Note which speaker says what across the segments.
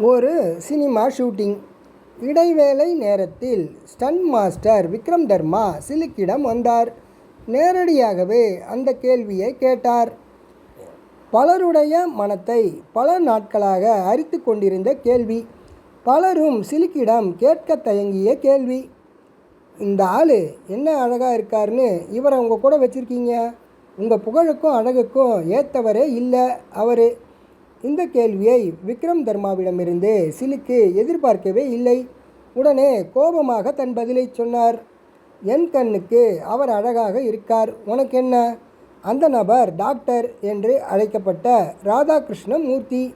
Speaker 1: ஒரு cinema shooting. இடைவேளை நேரத்தில் ஸ்டன் மாஸ்டர் விக்ரம் தர்மா சிலுக்கிடம் வந்தார். நேரடியாகவே அந்த கேள்வியை கேட்டார். பலருடைய மனத்தை பல நாட்களாக அரித்து கொண்டிருந்த கேள்வி. பலரும் சிலுக்கிடம் கேட்க தயங்கிய கேள்வி. இந்த ஆள் என்ன அழகாக இருக்காருன்னு இவரை உங்கள் கூட வச்சுருக்கீங்க? உங்கள் புகழுக்கும் அழகுக்கும் ஏற்றவரே இல்லை அவர். இந்த கேள்வியை விக்ரம் தர்மாவிடமிருந்து சிலுக்கு எதிர்பார்க்கவே இல்லை. உடனே கோபமாக தன் பதிலை சொன்னார். என் கண்ணுக்கு அவர் அழகாக இருக்கார். உனக்கு என்ன அந்த நபர் டாக்டர் என்று அழைக்கப்பட்ட ராதாகிருஷ்ண மூர்த்தி.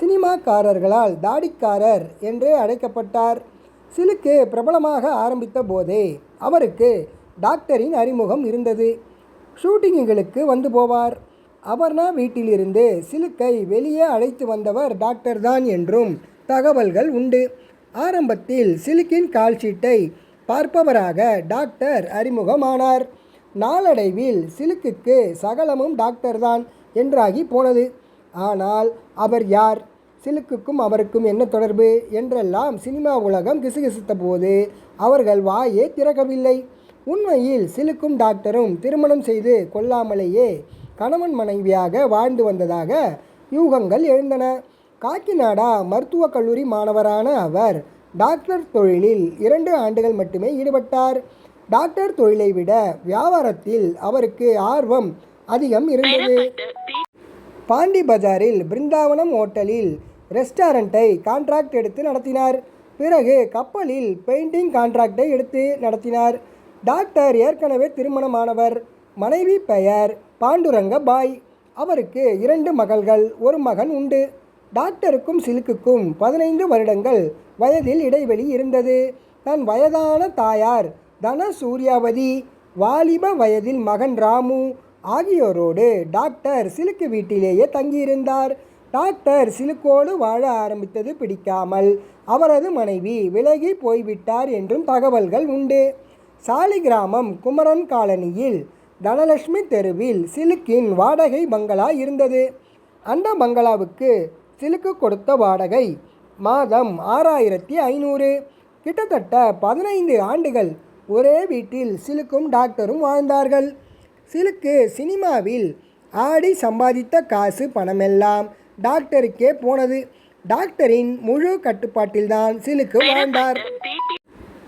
Speaker 1: சினிமாக்காரர்களால் தாடிக்காரர் என்று அழைக்கப்பட்டார். சிலுக்கு பிரபலமாக ஆரம்பித்த போதே அவருக்கு டாக்டரின் அறிமுகம் இருந்தது. ஷூட்டிங்குகளுக்கு வந்து போவார். அபர்ணா வீட்டிலிருந்து சிலுக்கை வெளியே அழைத்து வந்தவர் டாக்டர் தான் என்றும் தகவல்கள் உண்டு. ஆரம்பத்தில் சிலுக்கின் கால்ஷீட்டை பார்ப்பவராக டாக்டர் அறிமுகமானார். நாளடைவில் சிலுக்குக்கு சகலமும் டாக்டர் தான் என்றாகி போனது. ஆனால் அவர் யார்? சிலுக்குக்கும் அவருக்கும் என்ன தொடர்பு? என்றெல்லாம் சினிமா உலகம் கிசுகிசுத்த போது அவர்கள் வாயே திறக்கவில்லை. உண்மையில் சிலுக்கும் டாக்டரும் திருமணம் செய்து கொள்ளாமலேயே கணவன் மனைவியாக வாழ்ந்து வந்ததாக யூகங்கள் எழுந்தன. காக்கிநாடா மருத்துவக் கல்லூரி மாணவரான அவர் டாக்டர் தொழிலில் இரண்டு ஆண்டுகள் மட்டுமே ஈடுபட்டார். டாக்டர் தொழிலை விட வியாபாரத்தில் அவருக்கு ஆர்வம் அதிகம் இருந்தது. பாண்டி பஜாரில் பிருந்தாவனம் ஹோட்டலில் ரெஸ்டாரண்ட்டை கான்ட்ராக்ட் எடுத்து நடத்தினார். பிறகு கப்பலில் பெயிண்டிங் கான்ட்ராக்டை எடுத்து நடத்தினார். டாக்டர் ஏற்கனவே திருமணமானவர். மனைவி பெயர் பாண்டுரங்க பாய். அவருக்கு இரண்டு மகள்கள் ஒரு மகன் உண்டு. டாக்டருக்கும் சிலுக்குக்கும் பதினைந்து வருடங்கள் வயதில் இடைவெளி இருந்தது. தன் வயதான தாயார் தன சூர்யாவதி வாலிப வயதில் மகன் ராமு ஆகியோரோடு டாக்டர் சிலுக்கு வீட்டிலேயே தங்கியிருந்தார். டாக்டர் சிலுக்கோடு வாழ ஆரம்பித்தது பிடிக்காமல் அவரது மனைவி விலகி போய்விட்டார் என்றும் தகவல்கள் உண்டு. சாலிகிராமம் குமரன் காலனியில் தனலட்சுமி தெருவில் சிலுக்கின் வாடகை பங்களா இருந்தது. அந்த பங்களாவுக்கு சிலுக்கு கொடுத்த வாடகை மாதம் ஆறாயிரத்தி ஐநூறு. கிட்டத்தட்ட பதினைந்து ஆண்டுகள் ஒரே வீட்டில் சிலுக்கும் டாக்டரும் வாழ்ந்தார்கள். சிலுக்கு சினிமாவில் ஆடி சம்பாதித்த காசு பணமெல்லாம் டாக்டருக்கே போனது. டாக்டரின் முழு கட்டுப்பாட்டில்தான் சிலுக்கு வாழ்ந்தார்.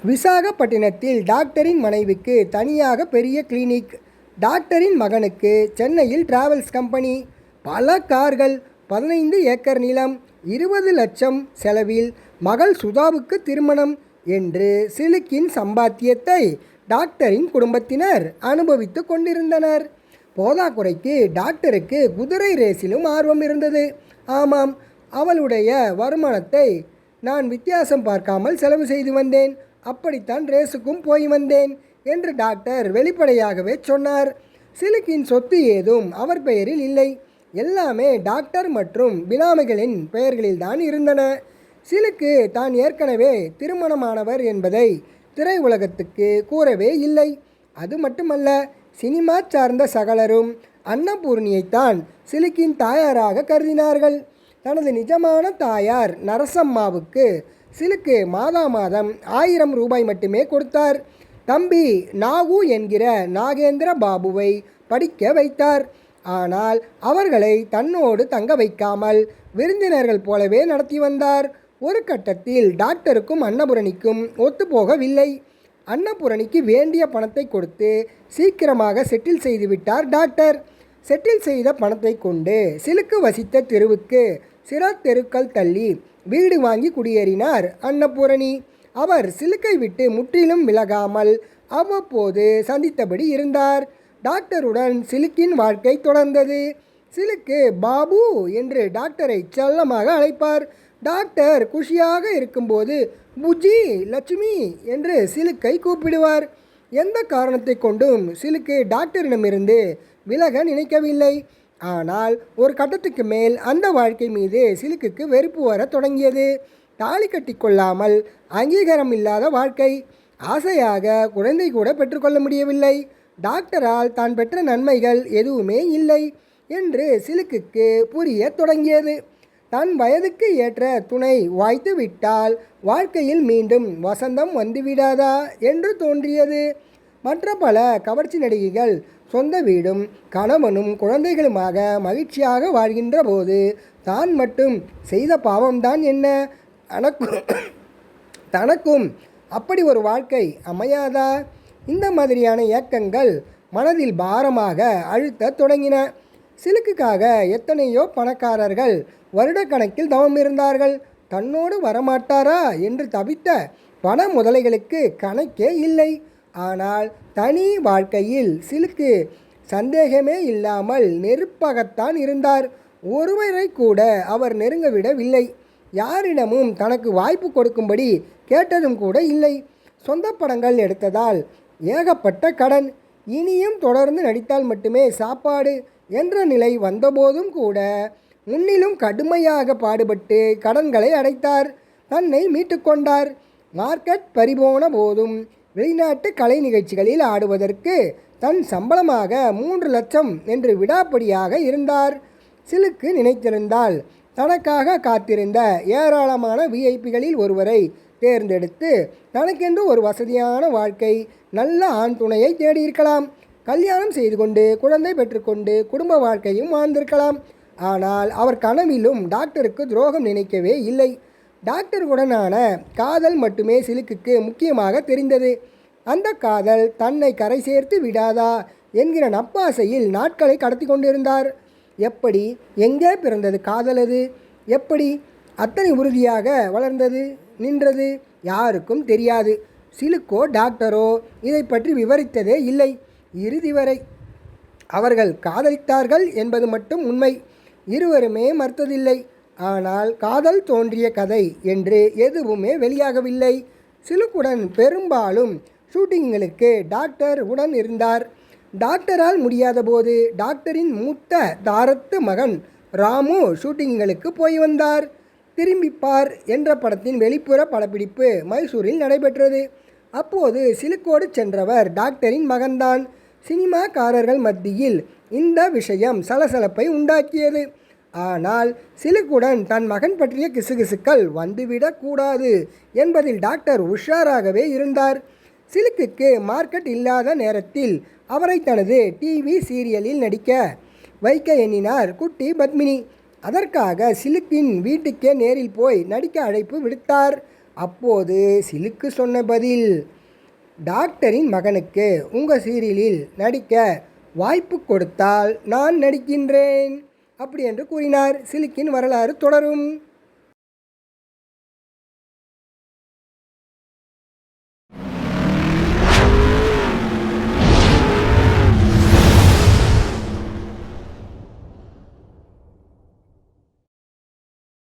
Speaker 1: விசாகப்பட்டினத்தில் டாக்டரின் மனைவிக்கு தனியாக பெரிய கிளினிக். டாக்டரின் மகனுக்கு சென்னையில் டிராவல்ஸ் கம்பெனி பல கார்கள் பதினைந்து ஏக்கர் நிலம் இருபது லட்சம் செலவில் மகள் சுதாவுக்கு திருமணம் என்று சிலுக்கின் சம்பாத்தியத்தை டாக்டரின் குடும்பத்தினர் அனுபவித்து கொண்டிருந்தனர். போதாக்குறைக்கு டாக்டருக்கு குதிரை ரேஸிலும் ஆர்வம் இருந்தது. ஆமாம் அவளுடைய வருமானத்தை நான் வித்தியாசம் பார்க்காமல் செலவு செய்து வந்தேன். அப்படித்தான் ரேஸுக்கும் போய் வந்தேன். என்று டாக்டர் வெளிப்படையாகவே சொன்னார். சிலுக்கின் சொத்து ஏதும் அவர் பெயரில் இல்லை. எல்லாமே டாக்டர் மற்றும் பினாமிகளின் பெயர்களில்தான் இருந்தன. சிலுக்கு தான் ஏற்கனவே திருமணமானவர் என்பதை திரை உலகத்துக்கு கூறவே இல்லை. அது மட்டுமல்ல சினிமா சார்ந்த சகலரும் அன்னபூர்ணியைத்தான் சிலுக்கின் தாயாராக கருதினார்கள். தனது நிஜமான தாயார் நரசம்மாவுக்கு சிலுக்கு மாதா மாதம் ஆயிரம் ரூபாய் மட்டுமே கொடுத்தார். தம்பி நாகு என்கிற நாகேந்திர பாபுவை படிக்க வைத்தார். ஆனால் அவர்களை தன்னோடு தங்க வைக்காமல் விருந்தினர்கள் போலவே நடத்தி வந்தார். ஒரு கட்டத்தில் டாக்டருக்கும் அன்னபூரணிக்கும் ஒத்துப்போகவில்லை அன்னபூரணிக்கு வேண்டிய பணத்தை கொடுத்து சீக்கிரமாக செட்டில் செய்துவிட்டார் டாக்டர். செட்டில் செய்த பணத்தை கொண்டு சிலுக்கு வசித்த தெருவுக்கு சில தெருக்கள் தள்ளி வீடு வாங்கி குடியேறினார் அன்னபூரணி. அவர் சிலுக்கை விட்டு முற்றிலும் விலகாமல் அவ்வப்போது சந்தித்தபடி இருந்தார். டாக்டருடன் சிலுக்கின் வாழ்க்கை தொடர்ந்தது. சிலுக்கு பாபு என்று டாக்டரை செல்லமாக அழைப்பார். டாக்டர் குஷியாக இருக்கும்போது புஜி லட்சுமி என்று சிலுக்கை கூப்பிடுவார். எந்த காரணத்தை கொண்டும் சிலுக்கு டாக்டரிடமிருந்து விலக நினைக்கவில்லை. ஆனால் ஒரு கட்டத்துக்கு மேல் அந்த வாழ்க்கை மீது சிலுக்குக்கு வெறுப்பு வர தொடங்கியது. தாலி கட்டி கொள்ளாமல் அங்கீகாரம் இல்லாத வாழ்க்கை. ஆசையாக குழந்தை கூட பெற்றுக்கொள்ள முடியவில்லை. டாக்டரால் தான் பெற்ற நன்மைகள் எதுவுமே இல்லை என்று சிலுக்குக்கு புரிய தொடங்கியது. தன் வயதுக்கு ஏற்ற துணை வாய்த்து விட்டால் வாழ்க்கையில் மீண்டும் வசந்தம் வந்துவிடாதா என்று தோன்றியது. மற்ற பல கவர்ச்சி நடிகைகள் சொந்த வீடும் கணவனும் குழந்தைகளுமாக மகிழ்ச்சியாக வாழ்கின்ற போது தான் மட்டும் செய்த பாவம்தான் என்ன? அனக்கும் தனக்கும் அப்படி ஒரு வாழ்க்கை அமையாதா? இந்த மாதிரியான இயக்கங்கள் மனதில் பாரமாக அழுத்தத் தொடங்கின. சிலுக்குக்காக எத்தனையோ பணக்காரர்கள் வருடக்கணக்கில் தவம் இருந்தார்கள். தன்னோடு வரமாட்டாரா என்று தவித்த பண முதலைகளுக்கு கணக்கே இல்லை. ஆனால் தனி வாழ்க்கையில் சிலுக்கு சந்தேகமே இல்லாமல் நெருப்பாகத்தான் இருந்தார். ஒருவரை கூட அவர் நெருங்க விடவில்லை. யாரிடமும் தனக்கு வாய்ப்பு கொடுக்கும்படி கேட்டதும் கூட இல்லை. சொந்த படங்கள் எடுத்ததால் ஏகப்பட்ட கடன். இனியும் தொடர்ந்து நடித்தால் மட்டுமே சாப்பாடு என்ற நிலை வந்தபோதும் கூட முன்னிலும் கடுமையாக பாடுபட்டு கடன்களை அடைத்தார். தன்னை மீட்டுக்கொண்டார் மார்க்கெட் பறிபோன போதும் வெளிநாட்டு கலை நிகழ்ச்சிகளில் ஆடுவதற்கு தன் சம்பளமாக மூன்று லட்சம் என்று விடாப்படியாக இருந்தார். சிலுக்கு நினைத்திருந்தால் தனக்காக காத்திருந்த ஏராளமான விஐபிகளில் ஒருவரை தேர்ந்தெடுத்து தனக்கென்று ஒரு வசதியான வாழ்க்கை நல்ல ஆண் துணையை தேடியிருக்கலாம். கல்யாணம் செய்து கொண்டு குழந்தை பெற்றுக்கொண்டு குடும்ப வாழ்க்கையும் வாழ்ந்திருக்கலாம். ஆனால் அவர் கனவிலும் டாக்டருக்கு துரோகம் நினைக்கவே இல்லை. டாக்டருடனான காதல் மட்டுமே சிலுக்குக்கு முக்கியமாக தெரிந்தது. அந்த காதல் தன்னை கரை சேர்த்து விடாதா என்கிற நப்பாசையில் நாட்களை கடத்தி கொண்டிருந்தார். எப்படி எங்கே பிறந்தது காதலது எப்படி அத்தனை உறுதியாக வளர்ந்தது நின்றது யாருக்கும் தெரியாது. சிலுக்கோ டாக்டரோ இதை பற்றி விவரித்ததே இல்லை. இறுதி வரை அவர்கள் காதலித்தார்கள் என்பது மட்டும் உண்மை. இருவருமே மறுத்ததில்லை. ஆனால் காதல் தோன்றிய கதை என்று எதுவுமே வெளியாகவில்லை. சிலுக்குடன் பெரும்பாலும் ஷூட்டிங்களுக்கு டாக்டர் உடன் இருந்தார். டாக்டரால் முடியாத போது டாக்டரின் மூத்த தாரத்து மகன் ராமு ஷூட்டிங்களுக்கு போய் வந்தார். திரும்பிப்பார் என்ற படத்தின் வெளிப்புற படப்பிடிப்பு மைசூரில் நடைபெற்றது. அப்போது சிலுக்கோடு சென்றவர் டாக்டரின் மகன்தான். சினிமாக்காரர்கள் மத்தியில் இந்த விஷயம் சலசலப்பை உண்டாக்கியது. ஆனால் சிலுக்குடன் தன் மகன் பற்றிய கிசுகிசுக்கள் வந்துவிடக்கூடாது என்பதில் டாக்டர் உஷாராகவே இருந்தார். சிலுக்குக்கு மார்க்கெட் இல்லாத நேரத்தில் அவரை தனது டிவி சீரியலில் நடிக்க வைக்க எண்ணினார் குட்டி பத்மினி. அதற்காக சிலுக்கின் வீட்டுக்கே நேரில் போய் நடிக்க அழைப்பு விடுத்தார். அப்போது சிலுக்கு சொன்ன பதில் டாக்டரின் மகனுக்கு உங்கள் சீரியலில் நடிக்க வாய்ப்பு கொடுத்தால் நான் நடிக்கின்றேன் அப்படி என்று கூறினார். சிலுக்கின் வரலாறு தொடரும்.